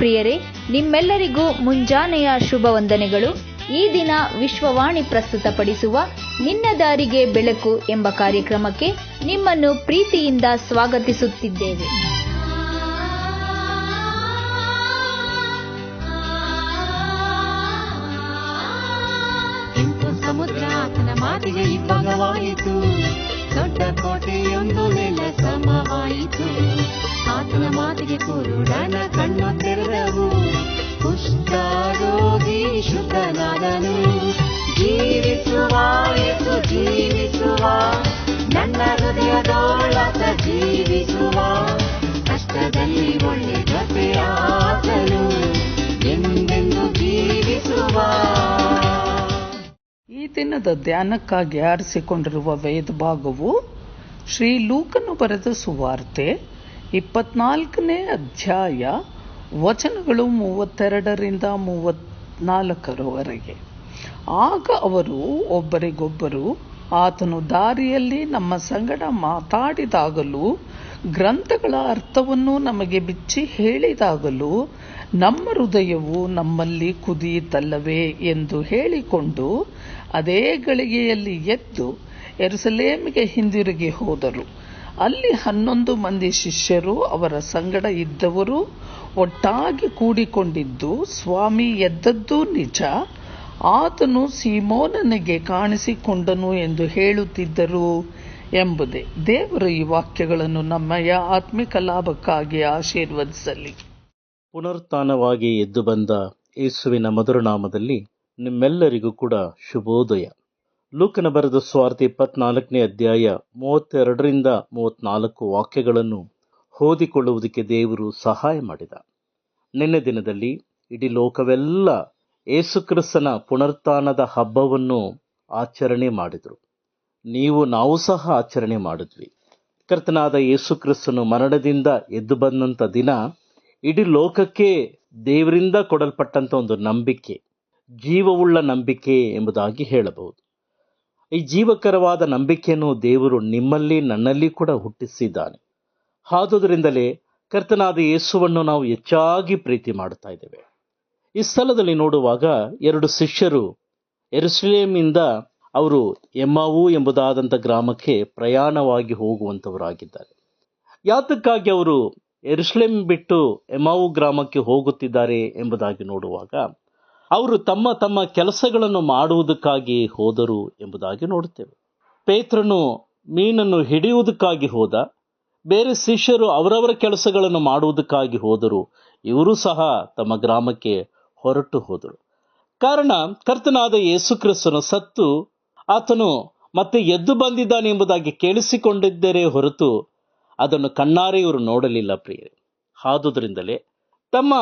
ಪ್ರಿಯರೇ, ನಿಮ್ಮೆಲ್ಲರಿಗೂ ಮುಂಜಾನೆಯ ಶುಭ ವಂದನೆಗಳು. ಈ ದಿನ ವಿಶ್ವವಾಣಿ ಪ್ರಸ್ತುತಪಡಿಸುವ ನಿನ್ನ ದಾರಿಗೆ ಬೆಳಕು ಎಂಬ ಕಾರ್ಯಕ್ರಮಕ್ಕೆ ನಿಮ್ಮನ್ನು ಪ್ರೀತಿಯಿಂದ ಸ್ವಾಗತಿಸುತ್ತಿದ್ದೇವೆ. ಸಮುದ್ರ ಮಾತಿಗೆ ದೊಡ್ಡ ನೆಲ ಸಮವಾಯಿತು. ಆತನ ಮಾತಿಗೆ ಕುರುಡನ ಕಣ್ಣು ತೆರೆದವು. ದಿನದ ಧ್ಯಾನಕ್ಕಾಗಿ ಆರಿಸಿಕೊಂಡಿರುವ ವೇದ ಭಾಗವು ಶ್ರೀ ಲೂಕನು ಬರೆದ ಸುವಾರ್ತೆ ಇಪ್ಪತ್ನಾಲ್ಕನೇ ಅಧ್ಯಾಯ ವಚನಗಳು ಮೂವತ್ತೆರಡರಿಂದ ಮೂವತ್ನಾಲ್ಕರವರೆಗೆ. ಆಗ ಅವರು ಒಬ್ಬರಿಗೊಬ್ಬರು ಆತನು ದಾರಿಯಲ್ಲಿ ನಮ್ಮ ಸಂಗಡ ಮಾತಾಡಿದಾಗಲೂ ಗ್ರಂಥಗಳ ಅರ್ಥವನ್ನು ನಮಗೆ ಬಿಚ್ಚಿ ಹೇಳಿದಾಗಲೂ ನಮ್ಮ ಹೃದಯವು ನಮ್ಮಲ್ಲಿ ಕುದಿಯಿತಲ್ಲವೇ ಎಂದು ಹೇಳಿಕೊಂಡು ಅದೇ ಗಳಿಗೆಯಲ್ಲಿ ಎದ್ದು ಎರುಸಲೇಮಿಗೆ ಹಿಂದಿರುಗಿ ಹೋದರು. ಅಲ್ಲಿ ಹನ್ನೊಂದು ಮಂದಿ ಶಿಷ್ಯರು ಅವರ ಸಂಗಡ ಇದ್ದವರು ಒಟ್ಟಾಗಿ ಕೂಡಿಕೊಂಡಿದ್ದು, ಸ್ವಾಮಿ ಎದ್ದದ್ದು ನಿಜ, ಆತನು ಸೀಮೋನನಿಗೆ ಕಾಣಿಸಿಕೊಂಡನು ಎಂದು ಹೇಳುತ್ತಿದ್ದರು ಎಂಬುದೇ. ದೇವರು ಈ ವಾಕ್ಯಗಳನ್ನು ನಮ್ಮಯ ಆತ್ಮಿಕ ಲಾಭಕ್ಕಾಗಿ ಆಶೀರ್ವದಿಸಲಿ. ಪುನರುತ್ಥಾನವಾಗಿ ಎದ್ದು ಬಂದ ಯೇಸುವಿನ ಮಧುರನಾಮದಲ್ಲಿ ನಿಮ್ಮೆಲ್ಲರಿಗೂ ಕೂಡ ಶುಭೋದಯ. ಲೂಕನ ಬರೆದ ಸ್ವಾರ್ಥ ಇಪ್ಪತ್ನಾಲ್ಕನೇ ಅಧ್ಯಾಯ ಮೂವತ್ತೆರಡರಿಂದ ಮೂವತ್ನಾಲ್ಕು ವಾಕ್ಯಗಳನ್ನು ಓದಿಕೊಳ್ಳುವುದಕ್ಕೆ ದೇವರು ಸಹಾಯ ಮಾಡಿದ. ನಿನ್ನೆ ದಿನದಲ್ಲಿ ಇಡೀ ಲೋಕವೆಲ್ಲ ಯೇಸುಕ್ರಿಸ್ತನ ಪುನರುತ್ಥಾನದ ಹಬ್ಬವನ್ನು ಆಚರಣೆ ಮಾಡಿದರು. ನೀವು, ನಾವು ಸಹ ಆಚರಣೆ ಮಾಡಿದ್ವಿ. ಕರ್ತನಾದ ಯೇಸುಕ್ರಿಸ್ತನು ಮರಣದಿಂದ ಎದ್ದು ಬಂದಂಥ ದಿನ ಇಡೀ ಲೋಕಕ್ಕೆ ದೇವರಿಂದ ಕೊಡಲ್ಪಟ್ಟಂಥ ಒಂದು ನಂಬಿಕೆ, ಜೀವವುಳ್ಳ ನಂಬಿಕೆ ಎಂಬುದಾಗಿ ಹೇಳಬಹುದು. ಈ ಜೀವಕರವಾದ ನಂಬಿಕೆಯನ್ನು ದೇವರು ನಿಮ್ಮಲ್ಲಿ ನನ್ನಲ್ಲಿ ಕೂಡ ಹುಟ್ಟಿಸಿದ್ದಾನೆ. ಆದುದರಿಂದಲೇ ಕರ್ತನಾದ ಯೇಸುವನ್ನು ನಾವು ಹೆಚ್ಚಾಗಿ ಪ್ರೀತಿ ಮಾಡ್ತಾ ಇದ್ದೇವೆ. ಈ ಸ್ಥಳದಲ್ಲಿ ನೋಡುವಾಗ ಎರಡು ಶಿಷ್ಯರು ಎರುಸಲೇಮಿಂದ ಅವರು ಎಮ್ಮಾವು ಎಂಬುದಾದಂಥ ಗ್ರಾಮಕ್ಕೆ ಪ್ರಯಾಣವಾಗಿ ಹೋಗುವಂಥವರಾಗಿದ್ದಾರೆ ಯಾತಕ್ಕಾಗಿ ಅವರು ಎರುಸಲೇಮ್ ಬಿಟ್ಟು ಎಮಾವು ಗ್ರಾಮಕ್ಕೆ ಹೋಗುತ್ತಿದ್ದಾರೆ ಎಂಬುದಾಗಿ ನೋಡುವಾಗ ಅವರು ತಮ್ಮ ತಮ್ಮ ಕೆಲಸಗಳನ್ನು ಮಾಡುವುದಕ್ಕಾಗಿ ಹೋದರು ಎಂಬುದಾಗಿ ನೋಡುತ್ತೇವೆ. ಪೇತ್ರನು ಮೀನನ್ನು ಹಿಡಿಯುವುದಕ್ಕಾಗಿ ಹೋದ, ಬೇರೆ ಶಿಷ್ಯರು ಅವರವರ ಕೆಲಸಗಳನ್ನು ಮಾಡುವುದಕ್ಕಾಗಿ ಹೋದರು, ಇವರು ಸಹ ತಮ್ಮ ಗ್ರಾಮಕ್ಕೆ ಹೊರಟು ಹೋದರು. ಕಾರಣ ಕರ್ತನಾದ ಯೇಸುಕ್ರಿಸ್ತನು ಸತ್ತು ಆತನು ಮತ್ತೆ ಎದ್ದು ಬಂದಿದ್ದಾನೆ ಎಂಬುದಾಗಿ ಕೇಳಿಸಿಕೊಂಡಿದ್ದರೆ ಹೊರತು ಅದನ್ನು ಕಣ್ಣಾರೆ ಇವರು ನೋಡಲಿಲ್ಲ ಪ್ರಿಯರೇ. ಆದುದರಿಂದಲೇ ತಮ್ಮ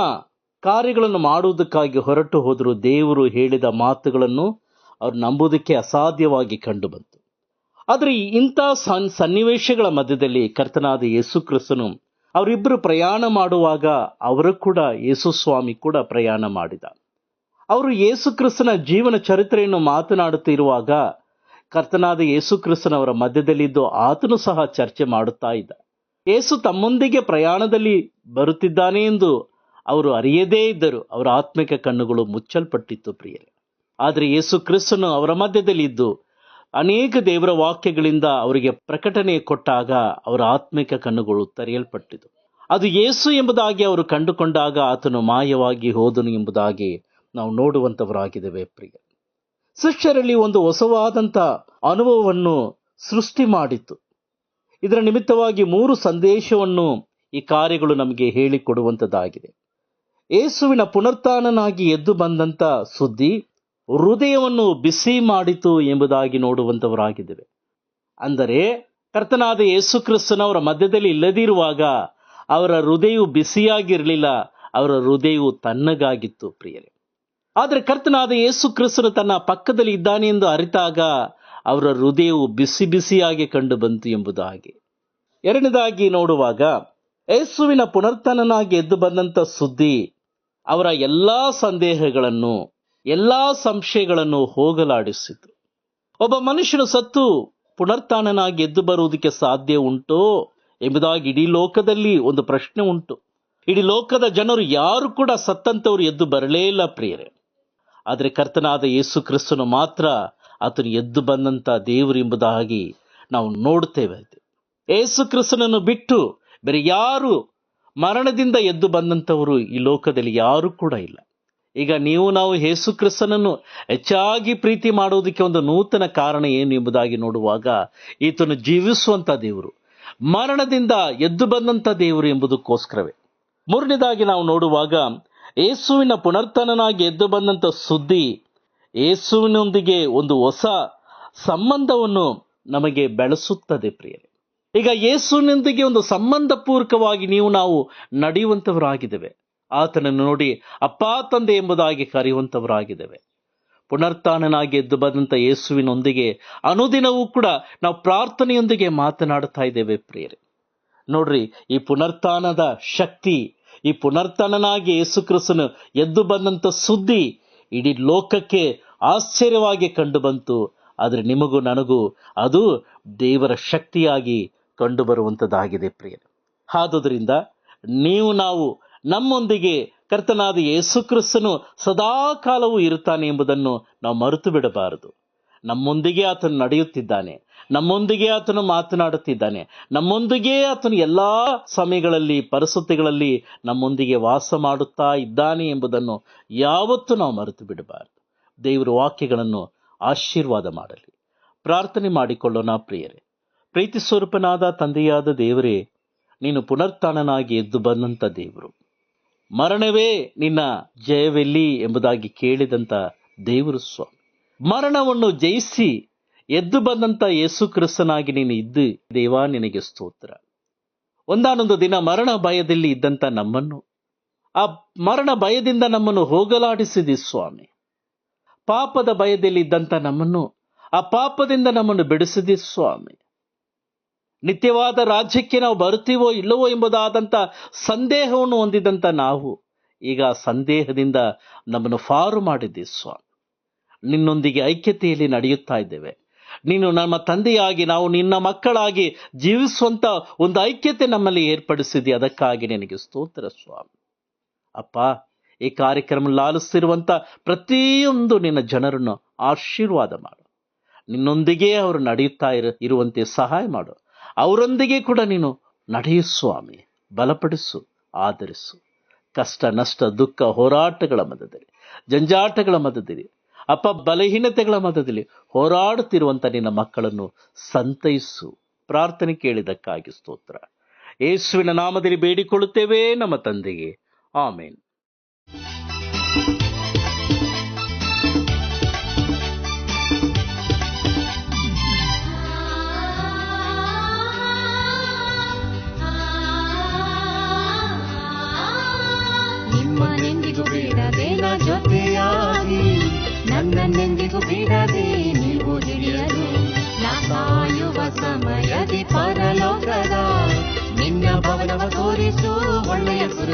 ಕಾರ್ಯಗಳನ್ನು ಮಾಡುವುದಕ್ಕಾಗಿ ಹೊರಟು ಹೋದರೂ ದೇವರು ಹೇಳಿದ ಮಾತುಗಳನ್ನು ಅವರು ನಂಬುವುದಕ್ಕೆ ಅಸಾಧ್ಯವಾಗಿ ಕಂಡುಬಂತು. ಆದರೆ ಇಂಥ ಸನ್ ಸನ್ನಿವೇಶಗಳ ಮಧ್ಯದಲ್ಲಿ ಕರ್ತನಾದ ಯೇಸು ಕ್ರಿಸ್ತನು ಅವರಿಬ್ಬರು ಪ್ರಯಾಣ ಮಾಡುವಾಗ ಅವರು ಕೂಡ ಯೇಸು ಸ್ವಾಮಿ ಕೂಡ ಪ್ರಯಾಣ ಮಾಡಿದ. ಅವರು ಯೇಸು ಕ್ರಿಸ್ತನ ಜೀವನ ಚರಿತ್ರೆಯನ್ನು ಮಾತನಾಡುತ್ತಿರುವಾಗ ಕರ್ತನಾದ ಯೇಸು ಕ್ರಿಸ್ತನವರ ಮಧ್ಯದಲ್ಲಿದ್ದು ಆತನು ಸಹ ಚರ್ಚೆ ಮಾಡುತ್ತಾ ಇದ್ದ. ಯೇಸು ತಮ್ಮೊಂದಿಗೆ ಪ್ರಯಾಣದಲ್ಲಿ ಬರುತ್ತಿದ್ದಾನೆ ಎಂದು ಅವರು ಅರಿಯದೇ ಇದ್ದರು. ಅವರ ಆತ್ಮಿಕ ಕಣ್ಣುಗಳು ಮುಚ್ಚಲ್ಪಟ್ಟಿತ್ತು ಪ್ರಿಯರೇ. ಆದರೆ ಯೇಸು ಕ್ರಿಸ್ತನು ಅವರ ಮಧ್ಯದಲ್ಲಿ ಇದ್ದು ಅನೇಕ ದೇವರ ವಾಕ್ಯಗಳಿಂದ ಅವರಿಗೆ ಪ್ರಕಟಣೆ ಕೊಟ್ಟಾಗ ಅವರ ಆತ್ಮಿಕ ಕಣ್ಣುಗಳು ತೆರೆಯಲ್ಪಟ್ಟಿತು. ಅದು ಯೇಸು ಎಂಬುದಾಗಿ ಅವರು ಕಂಡುಕೊಂಡಾಗ ಆತನು ಮಾಯವಾಗಿ ಹೋದನು ಎಂಬುದಾಗಿ ನಾವು ನೋಡುವಂಥವರಾಗಿದ್ದೇವೆ ಪ್ರಿಯ ಶಿಷ್ಯರಲ್ಲಿ ಒಂದು ಹೊಸವಾದಂಥ ಅನುಭವವನ್ನು ಸೃಷ್ಟಿ ಮಾಡಿತು. ಇದರ ನಿಮಿತ್ತವಾಗಿ ಮೂರು ಸಂದೇಶವನ್ನು ಈ ಕಾರ್ಯಗಳು ನಮಗೆ ಹೇಳಿಕೊಡುವಂಥದ್ದಾಗಿದೆ ಏಸುವಿನ ಪುನರ್ತಾನನಾಗಿ ಎದ್ದು ಬಂದಂಥ ಸುದ್ದಿ ಹೃದಯವನ್ನು ಬಿಸಿ ಮಾಡಿತು ಎಂಬುದಾಗಿ ನೋಡುವಂಥವರಾಗಿದ್ದೇವೆ ಅಂದರೆ ಕರ್ತನಾದ ಯೇಸು ಕ್ರಿಸ್ತನವರ ಮಧ್ಯದಲ್ಲಿ ಇಲ್ಲದಿರುವಾಗ ಅವರ ಹೃದಯವು ಬಿಸಿಯಾಗಿರಲಿಲ್ಲ, ಅವರ ಹೃದಯವು ತಣ್ಣಗಾಗಿತ್ತು, ಪ್ರಿಯರೇ. ಆದರೆ ಕರ್ತನಾದ ಯೇಸು ಕ್ರಿಸ್ತನು ತನ್ನ ಪಕ್ಕದಲ್ಲಿ ಇದ್ದಾನೆ ಎಂದು ಅರಿತಾಗ ಅವರ ಹೃದಯವು ಬಿಸಿ ಬಿಸಿಯಾಗಿ ಕಂಡು ಬಂತು ಎಂಬುದಾಗಿ. ಎರಡನೇದಾಗಿ ನೋಡುವಾಗ, ಯೇಸುವಿನ ಪುನರ್ತನನಾಗಿ ಎದ್ದು ಬಂದಂತ ಸುದ್ದಿ, ಅವರ ಎಲ್ಲಾ ಸಂದೇಹಗಳನ್ನು, ಎಲ್ಲಾ ಸಂಶಯಗಳನ್ನು ಹೋಗಲಾಡಿಸಿತು. ಒಬ್ಬ ಮನುಷ್ಯನು ಸತ್ತು, ಪುನರ್ತಾನನಾಗಿ ಎದ್ದು ಬರುವುದಕ್ಕೆ ಸಾಧ್ಯ ಉಂಟೋ ಎಂಬುದಾಗಿ ಇಡೀ ಲೋಕದಲ್ಲಿ ಒಂದು ಪ್ರಶ್ನೆ ಉಂಟು. ಇಡೀ ಲೋಕದ ಜನರು ಯಾರು ಕೂಡ ಸತ್ತಂತವರು ಎದ್ದು ಬರಲೇ ಇಲ್ಲ ಪ್ರಿಯರೇ. ಆದರೆ ಕರ್ತನಾದ ಯೇಸು ಕ್ರಿಸ್ತನು ಮಾತ್ರ ಆತನು ಎದ್ದು ಬಂದಂಥ ದೇವರು ಎಂಬುದಾಗಿ ನಾವು ನೋಡುತ್ತೇವೆ. ಏಸು ಕ್ರಿಸ್ತನನ್ನು ಬಿಟ್ಟು ಬೇರೆ ಯಾರು ಮರಣದಿಂದ ಎದ್ದು ಬಂದಂಥವರು ಈ ಲೋಕದಲ್ಲಿ ಯಾರು ಕೂಡ ಇಲ್ಲ. ಈಗ ನೀವು ನಾವು ಯೇಸು ಕ್ರಿಸ್ತನನ್ನು ಹೆಚ್ಚಾಗಿ ಪ್ರೀತಿ ಮಾಡುವುದಕ್ಕೆ ಒಂದು ನೂತನ ಕಾರಣ ಏನು ಎಂಬುದಾಗಿ ನೋಡುವಾಗ ಈತನು ಜೀವಿಸುವಂಥ ದೇವರು, ಮರಣದಿಂದ ಎದ್ದು ಬಂದಂಥ ದೇವರು ಎಂಬುದಕ್ಕೋಸ್ಕರವೇ. ಮೂರನೇದಾಗಿ ನಾವು ನೋಡುವಾಗ ಯೇಸುವಿನ ಪುನರ್ತನನಾಗಿ ಎದ್ದು ಬಂದಂಥ ಸುದ್ದಿ ಯೇಸುವಿನೊಂದಿಗೆ ಒಂದು ಹೊಸ ಸಂಬಂಧವನ್ನು ನಮಗೆ ಬೆಳೆಸುತ್ತದೆ ಪ್ರಿಯರೇ. ಈಗ ಯೇಸುವಿನೊಂದಿಗೆ ಒಂದು ಸಂಬಂಧಪೂರ್ವಕವಾಗಿ ನೀವು ನಾವು ನಡೆಯುವಂಥವರಾಗಿದ್ದೇವೆ. ಆತನನ್ನು ನೋಡಿ, ಅಪ್ಪ, ತಂದೆ ಎಂಬುದಾಗಿ ಕರೆಯುವಂಥವರಾಗಿದ್ದೇವೆ. ಪುನರ್ತಾನನಾಗಿ ಎದ್ದು ಬಂದಂಥ ಯೇಸುವಿನೊಂದಿಗೆ ಅನುದಿನವೂ ಕೂಡ ನಾವು ಪ್ರಾರ್ಥನೆಯೊಂದಿಗೆ ಮಾತನಾಡ್ತಾ ಇದ್ದೇವೆ ಪ್ರಿಯರೇ. ನೋಡ್ರಿ, ಈ ಪುನರ್ತಾನದ ಶಕ್ತಿ, ಈ ಪುನರ್ತನನಾಗಿ ಯೇಸು ಕ್ರಿಸ್ತನು ಎದ್ದು ಬಂದಂಥ ಸುದ್ದಿ ಇಡೀ ಲೋಕಕ್ಕೆ ಆಶ್ಚರ್ಯವಾಗಿ ಕಂಡುಬಂತು. ಆದರೆ ನಿಮಗೂ ನನಗೂ ಅದು ದೇವರ ಶಕ್ತಿಯಾಗಿ ಕಂಡುಬರುವಂಥದ್ದಾಗಿದೆ ಬರುವಂಥದ್ದಾಗಿದೆ ಪ್ರಿಯರೇ. ಆದುದರಿಂದ ನೀವು ನಾವು ನಮ್ಮೊಂದಿಗೆ ಕರ್ತನಾದ ಯೇಸು ಸದಾಕಾಲವೂ ಸದಾ ಕಾಲವೂ ಇರುತ್ತಾನೆ ಎಂಬುದನ್ನು ನಾವು ಮರೆತು ಬಿಡಬಾರದು ನಮ್ಮೊಂದಿಗೆ ಆತನು ನಡೆಯುತ್ತಿದ್ದಾನೆ. ನಮ್ಮೊಂದಿಗೆ ಆತನು ಮಾತನಾಡುತ್ತಿದ್ದಾನೆ. ನಮ್ಮೊಂದಿಗೆ ಆತನು ಎಲ್ಲ ಸಮಯಗಳಲ್ಲಿ, ಪರಿಸ್ಥಿತಿಗಳಲ್ಲಿ ನಮ್ಮೊಂದಿಗೆ ವಾಸ ಮಾಡುತ್ತಾ ಇದ್ದಾನೆ ಎಂಬುದನ್ನು ಯಾವತ್ತೂ ನಾವು ಮರೆತು ಬಿಡಬಾರದು ದೇವರ ವಾಕ್ಯಗಳನ್ನು ಆಶೀರ್ವಾದ ಮಾಡಲಿ. ಪ್ರಾರ್ಥನೆ ಮಾಡಿಕೊಳ್ಳೋಣ ಪ್ರಿಯರೇ. ಪ್ರೀತಿ ಸ್ವರೂಪನಾದ ತಂದೆಯಾದ ದೇವರೇ, ನೀನು ಪುನರ್ತಾಣನಾಗಿ ಎದ್ದು ಬಂದಂಥ ದೇವರು. ಮರಣವೇ ನಿನ್ನ ಜಯವೆಲ್ಲಿ ಎಂಬುದಾಗಿ ಕೇಳಿದಂಥ ದೇವರು ಸ್ವಾಮಿ. ಮರಣವನ್ನು ಜಯಿಸಿ ಎದ್ದು ಬಂದಂತ ಯೇಸು ಕ್ರಿಸ್ತನಾಗಿ ನೀನು ಇದ್ದು, ದೇವಾ, ನಿನಗೆ ಸ್ತೋತ್ರ. ಒಂದಾನೊಂದು ದಿನ ಮರಣ ಭಯದಲ್ಲಿ ಇದ್ದಂತ ನಮ್ಮನ್ನು, ಆ ಮರಣ ಭಯದಿಂದ ನಮ್ಮನ್ನು ಹೋಗಲಾಡಿಸಿದಿ ಸ್ವಾಮಿ. ಪಾಪದ ಭಯದಲ್ಲಿ ಇದ್ದಂತ ನಮ್ಮನ್ನು, ಆ ಪಾಪದಿಂದ ನಮ್ಮನ್ನು ಬಿಡಿಸಿದಿ ಸ್ವಾಮಿ. ನಿತ್ಯವಾದ ರಾಜ್ಯಕ್ಕೆ ನಾವು ಬರುತ್ತೀವೋ ಇಲ್ಲವೋ ಎಂಬುದಾದಂಥ ಸಂದೇಹವನ್ನು ಹೊಂದಿದಂಥ ನಾವು, ಈಗ ಸಂದೇಹದಿಂದ ನಮ್ಮನ್ನು ಫಾರು ಮಾಡಿದ್ದಿ ಸ್ವಾಮಿ. ನಿನ್ನೊಂದಿಗೆ ಐಕ್ಯತೆಯಲ್ಲಿ ನಡೆಯುತ್ತಾ ಇದ್ದೇವೆ. ನೀನು ನಮ್ಮ ತಂದೆಯಾಗಿ, ನಾವು ನಿನ್ನ ಮಕ್ಕಳಾಗಿ ಜೀವಿಸುವಂತ ಒಂದು ಐಕ್ಯತೆ ನಮ್ಮಲ್ಲಿ ಏರ್ಪಡಿಸಿದೆ. ಅದಕ್ಕಾಗಿ ನಿನಗೆ ಸ್ತೋತ್ರ ಸ್ವಾಮಿ. ಅಪ್ಪ, ಈ ಕಾರ್ಯಕ್ರಮ ಲಾಲಿಸ್ತಿರುವಂತ ಪ್ರತಿಯೊಂದು ನಿನ್ನ ಜನರನ್ನು ಆಶೀರ್ವಾದ ಮಾಡು. ನಿನ್ನೊಂದಿಗೆ ಅವರು ನಡೆಯುತ್ತಾ ಇರು, ಇರುವಂತೆ ಸಹಾಯ ಮಾಡು. ಅವರೊಂದಿಗೆ ಕೂಡ ನೀನು ನಡೆಯು ಸ್ವಾಮಿ. ಬಲಪಡಿಸು, ಆಧರಿಸು. ಕಷ್ಟ, ನಷ್ಟ, ದುಃಖ, ಹೋರಾಟಗಳ ಮಧ್ಯದಲ್ಲಿ, ಜಂಜಾಟಗಳ ಮಧ್ಯದಲ್ಲಿ ಅಪ್ಪ ಬಲಹೀನತೆಗಳ ಮಧ್ಯದಲ್ಲಿ ಹೋರಾಡುತ್ತಿರುವಂತ ನಿನ್ನ ಮಕ್ಕಳನ್ನು ಸಂತೈಸು. ಪ್ರಾರ್ಥನೆ ಕೇಳಿದಕ್ಕಾಗಿ ಸ್ತೋತ್ರ. ಯೇಸುವಿನ ನಾಮದಲ್ಲಿ ಬೇಡಿಕೊಳ್ಳುತ್ತೇವೆ ನಮ್ಮ ತಂದೆಗೆ ಆಮೇನ್.